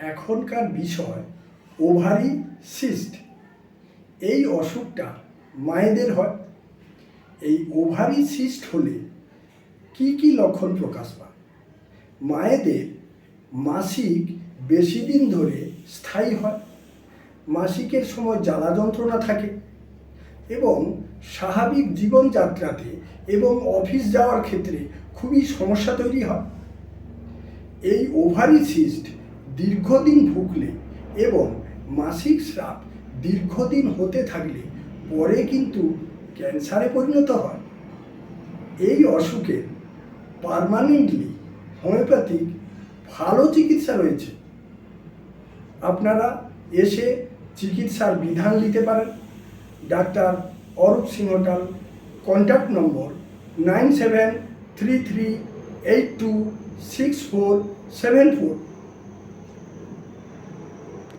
এখনকার বিষয়, ovary cyst. এই অসুখটা মায়েদের হয়। এই ওভারি সিস্ট হলে কি কি লক্ষণ প্রকাশ পায়? মায়েদের মাসিক বেশি দিন ধরে স্থায়ী হয়। মাসিকের সময় জ্বালা যন্ত্রণা থাকে এবং স্বাভাবিক জীবনযাত্রাতে এবং অফিস যাওয়ার ক্ষেত্রে খুবই সমস্যা তৈরি হয়। এই ওভারি সিস্ট দীর্ঘদিন ভুগলে এবং মাসিক স্রাব দীর্ঘদিন হতে থাকলে পরে কিন্তু ক্যান্সারে পরিণত হয়। এই অসুখের পারমানেন্টলি হোমিওপ্যাথিক ভালো চিকিৎসা রয়েছে। আপনারা এসে চিকিৎসার বিধান নিতে পারেন। Doctor Arup Singhatal contact number nine seven three three eight two six four seven four.